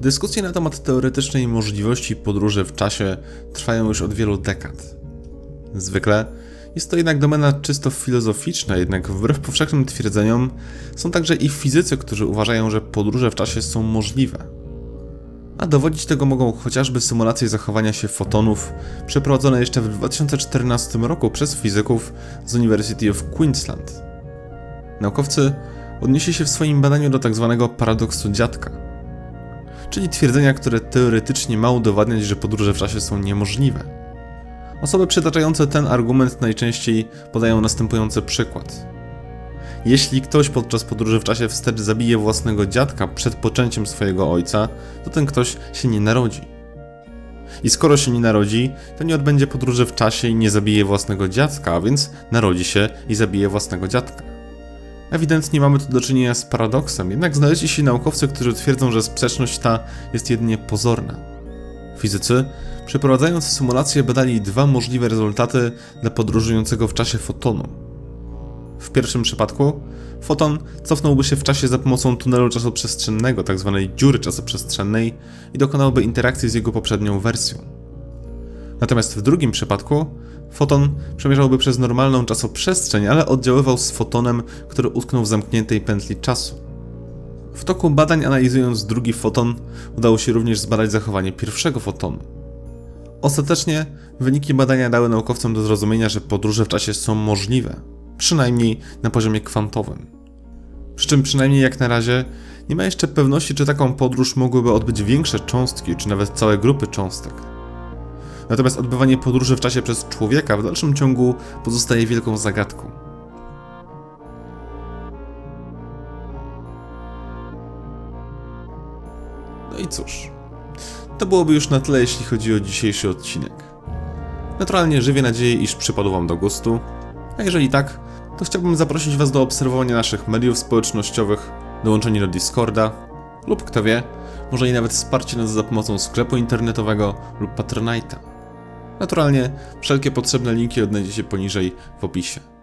Dyskusje na temat teoretycznej możliwości podróży w czasie trwają już od wielu dekad. Zwykle jest to jednak domena czysto filozoficzna, jednak wbrew powszechnym twierdzeniom są także i fizycy, którzy uważają, że podróże w czasie są możliwe. A dowodzić tego mogą chociażby symulacje zachowania się fotonów przeprowadzone jeszcze w 2014 roku przez fizyków z University of Queensland. Naukowcy odnieśli się w swoim badaniu do tzw. paradoksu dziadka, czyli twierdzenia, które teoretycznie ma udowadniać, że podróże w czasie są niemożliwe. Osoby przytaczające ten argument najczęściej podają następujący przykład. Jeśli ktoś podczas podróży w czasie wstecz zabije własnego dziadka przed poczęciem swojego ojca, to ten ktoś się nie narodzi. I skoro się nie narodzi, to nie odbędzie podróży w czasie i nie zabije własnego dziadka, a więc narodzi się i zabije własnego dziadka. Ewidentnie mamy tu do czynienia z paradoksem, jednak znaleźli się naukowcy, którzy twierdzą, że sprzeczność ta jest jedynie pozorna. Fizycy, przeprowadzając symulację, badali dwa możliwe rezultaty dla podróżującego w czasie fotonu. W pierwszym przypadku foton cofnąłby się w czasie za pomocą tunelu czasoprzestrzennego, tzw. dziury czasoprzestrzennej, i dokonałby interakcji z jego poprzednią wersją. Natomiast w drugim przypadku foton przemierzałby przez normalną czasoprzestrzeń, ale oddziaływał z fotonem, który utknął w zamkniętej pętli czasu. W toku badań analizując drugi foton, udało się również zbadać zachowanie pierwszego fotonu. Ostatecznie wyniki badania dały naukowcom do zrozumienia, że podróże w czasie są możliwe, przynajmniej na poziomie kwantowym. Przy czym przynajmniej jak na razie nie ma jeszcze pewności, czy taką podróż mogłyby odbyć większe cząstki, czy nawet całe grupy cząstek. Natomiast odbywanie podróży w czasie przez człowieka w dalszym ciągu pozostaje wielką zagadką. No i cóż, to byłoby już na tyle, jeśli chodzi o dzisiejszy odcinek. Naturalnie żywię nadzieję, iż przypadł Wam do gustu, a jeżeli tak, to chciałbym zaprosić Was do obserwowania naszych mediów społecznościowych, dołączenia do Discorda lub kto wie, może i nawet wsparcie nas za pomocą sklepu internetowego lub Patronite'a. Naturalnie wszelkie potrzebne linki odnajdziecie poniżej w opisie.